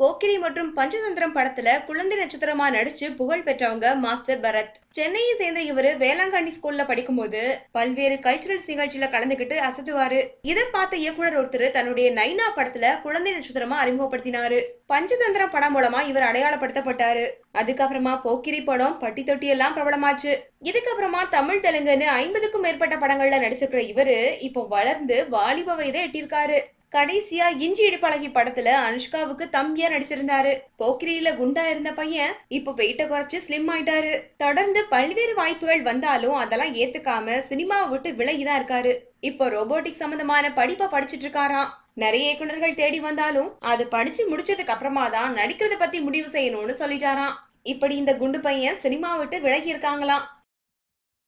போக்கிரி மற்றும் பஞ்சதந்திரம் படத்துல குழந்தை நட்சத்திரமா நடிச்சு புகழ் பெற்றவங்க மாஸ்டர் பரத். சென்னையை சேர்ந்த இவரு வேளாங்கண்ணி ஸ்கூல்ல படிக்கும்போது பல்வேறு கல்ச்சுரல்ஸ் நிகழ்ச்சியில கலந்துகிட்டு அசத்துவாரு. இதை பார்த்த இயக்குனர் ஒருத்தர் தன்னுடைய நைனா படத்துல குழந்தை நட்சத்திரமா அறிமுகப்படுத்தினாரு. பஞ்சதந்திரம் படம் மூலமா இவர் அடையாளப்படுத்தப்பட்டாரு. அதுக்கப்புறமா போக்கிரி படம் பட்டி தொட்டி எல்லாம் பிரபலமாச்சு. இதுக்கப்புறமா தமிழ் தெலுங்குன்னு ஐம்பதுக்கும் மேற்பட்ட படங்கள்ல நடிச்சிருக்கிற இவரு இப்போ வளர்ந்து வாலிப வயதை எட்டியிருக்காரு. கடைசியா இஞ்சி இடுப்பழகி படத்துல அனுஷ்காவுக்கு தம்பியா நடிச்சிருந்தாரு. போக்கிரியில குண்டா இருந்த பையன் இப்போ வெயிட்ட குறைச்சு ஸ்லிம் ஆயிட்டாரு. தொடர்ந்து பல்வேறு வாய்ப்புகள் வந்தாலும் அதெல்லாம் ஏத்துக்காம சினிமாவை விட்டு விலகிதான் இருக்காரு. இப்போ ரோபோட்டிக் சம்பந்தமான படிப்பை படிச்சிட்டு இருக்காராம். நிறைய இயக்குநர்கள் தேடி வந்தாலும் அது படிச்சு முடிச்சதுக்கு அப்புறமா தான் நடிக்கிறத பத்தி முடிவு செய்யணும்னு சொல்லிட்டாராம். இப்படி இந்த குண்டு பையன் சினிமா விட்டு விலகி இருக்காங்களாம்.